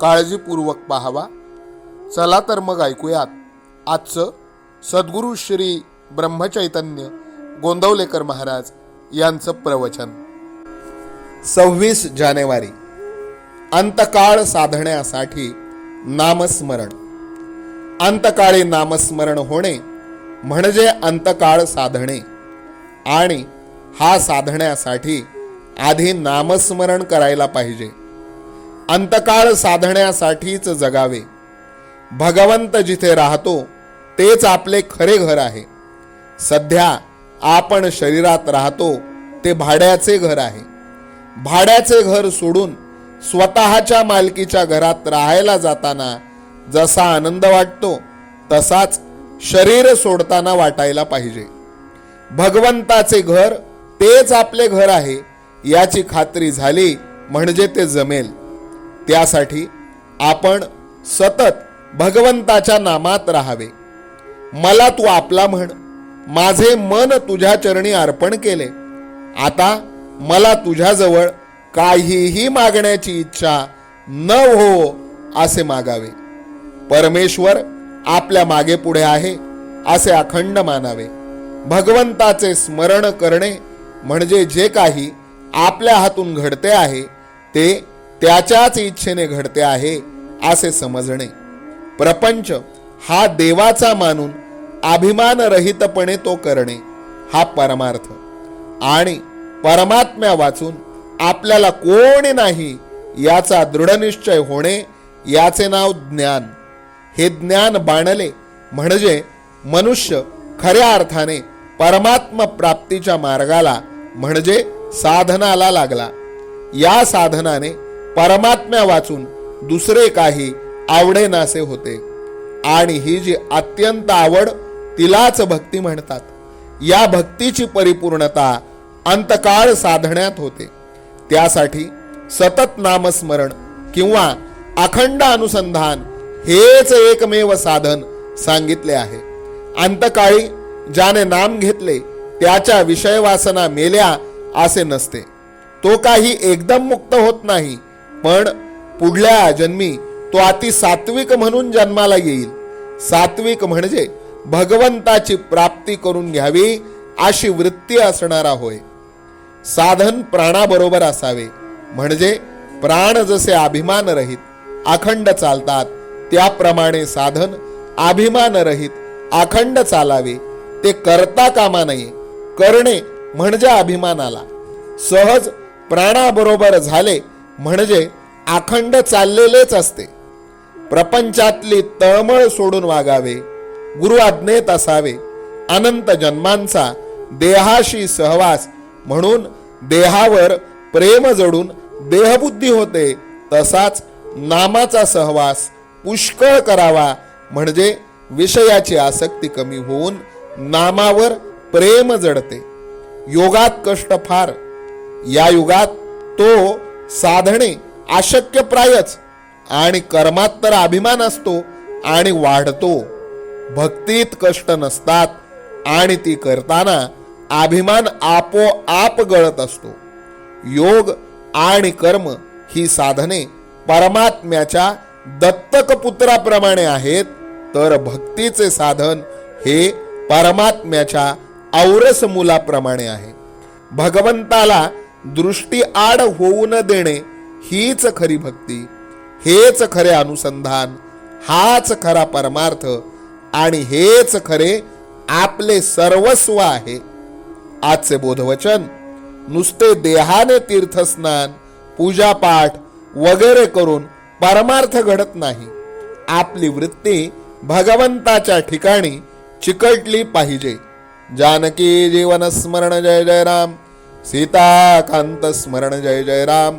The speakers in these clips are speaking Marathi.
काळजीपूर्वक पाहावा. चला तर मग ऐकूयात. आजचं सद्गुरू श्री ब्रह्मचैतन्य गोंदवलेकर महाराज यांचं प्रवचन. सव्वीस जानेवारी. अंतकाळ साधण्यासाठी नामस्मरण. अंतकाळी नामस्मरण होणे म्हणजे अंतकाळ साधणे आणि हा साधण्यासाठी आधी नामस्मरण करायला पाहिजे. अंतकाळ साधण्यासाठीच जगावे. भगवंत जिथे राहतो तेच आपले खरे घर आहे. सध्या आपण शरीरात राहतो ते भाड्याचे घर आहे. भाड्याचे घर सोडून स्वतःच्या मालकीच्या घरात राहायला जाताना जसा आनंद वाटतो तसाच शरीर सोडताना वाटायला पाहिजे. भगवंताचे घर तेच आपले घर आहे याची खात्री झाली म्हणजे ते जमेल. त्यासाठी आपण सतत भगवंताच्या नामात राहावे. मला तू आपला म्हण. माझे मन तुझ्या चरणी अर्पण केले. आता मला तुझ्याजवळ काहीही मागण्याची इच्छा न हो असे मागावे. परमेश्वर आपल्या मागे पुढे आहे असे अखंड मानावे. भगवंताचे स्मरण करणे म्हणजे जे काही आपल्या हातून घडते आहे ते त्याच्याच इच्छेने घडते आहे असे समजणे. प्रपंच हा देवाचा मानून अभिमानरहितपणे तो करणे हा परमार्थ. आणि परमात्म्या वाचून आपल्याला कोणी नाही याचा दृढनिश्चय होणे याचे नाव ज्ञान. हे ज्ञान बाणले म्हणजे मनुष्य खऱ्या अर्थाने परमात्म प्राप्तीच्या मार्गाला म्हणजे साधनाला लागला. या साधनाने परमात्म्या वाचून दुसरे काही आवडेनासे होते. आणि ही जी अत्यंत आवड तिलाच भक्ती म्हणतात. या भक्तीची परिपूर्णता अंतकाळ साधण्यात होते. त्यासाठी सतत नामस्मरण किंवा अखंड अनुसंधान हेच एकमेव साधन सांगितले आहे. अंतकाळी ज्याने नाम घेतले त्याच्या विषयवासना मेल्या असे नसते. तो काही एकदम मुक्त होत नाही पण पुढल्या जन्मी तो अति सात्विक म्हणून जन्माला येईल. सात्विक म्हणजे भगवंताची प्राप्ती करून घ्यावी अशी वृत्ती असणारा होय. साधन प्राणाबरोबर असावे. म्हणजे प्राण जसे अभिमान रहित अखंड चालतात त्याप्रमाणे साधन अभिमान रहित अखंड चालावे. ते करता कामा नये. करणे म्हणजे अभिमानाला. सहज प्राणाबरोबर झाले म्हणजे अखंड चाललेलेच असते. प्रपंचातली तळमळ सोडून वागावे गुरु आज्ञेत असावे अनंत जन्मांचा देहाशी सहवास म्हणून देहावर प्रेम जडून देहबुद्धी होते तसाच नामाचा सहवास पुष्कळ करावा म्हणजे विषयाची आसक्ती कमी होऊन नामावर प्रेम जडते. योगात कष्ट फार. या युगात तो साधणे अशक्य प्रायच आणि कर्मात तर अभिमान असतो आणि वाढतो. भक्तीत कष्ट नसतात आणि ती करताना अभिमान आपोआप गळत असतो. योग आणि कर्म ही साधने परमात्म्याच्या दत्तक पुत्राप्रमाणे आहेत तर भक्तीचे साधन हे परमात्म्याच्या औरस मुलाप्रमाणे आहे. भगवंताला दृष्टी आड होऊ न देणे हीच खरी भक्ती हेच खरे अनुसंधान हाच खरा परमार्थ आणि हेच खरे आपले सर्वस्व आहे. आजचे बोधवचन नुसते देहाने तीर्थस्नान पूजापाठ वगैरे करून परमार्थ घडत नाही. आपली वृत्ती भगवंताच्या ठिकाणी चिकटली पाहिजे. जानकी जीवन स्मरण जय जय राम सीताकांत स्मरण जय जय राम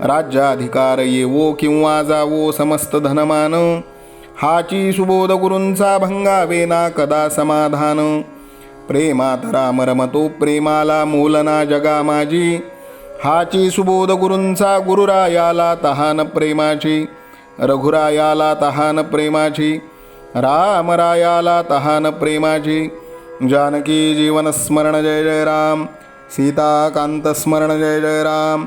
राज्याधिकार येवो किंवा जावो समस्त धनमान। हाची सुबोध गुरूंचा भंगावे ना कदा समाधान। प्रेमात राम रमतो प्रेमाला मूलना जगा माझी हाची सुबोध गुरूंचा गुरुरायाला तहान प्रेमाची। रघुरायाला तहान प्रेमाची। रामरायाला तहान प्रेमाची। जानकी जीवन स्मरण जय जय राम। सीताकांत स्मरण जय जय राम।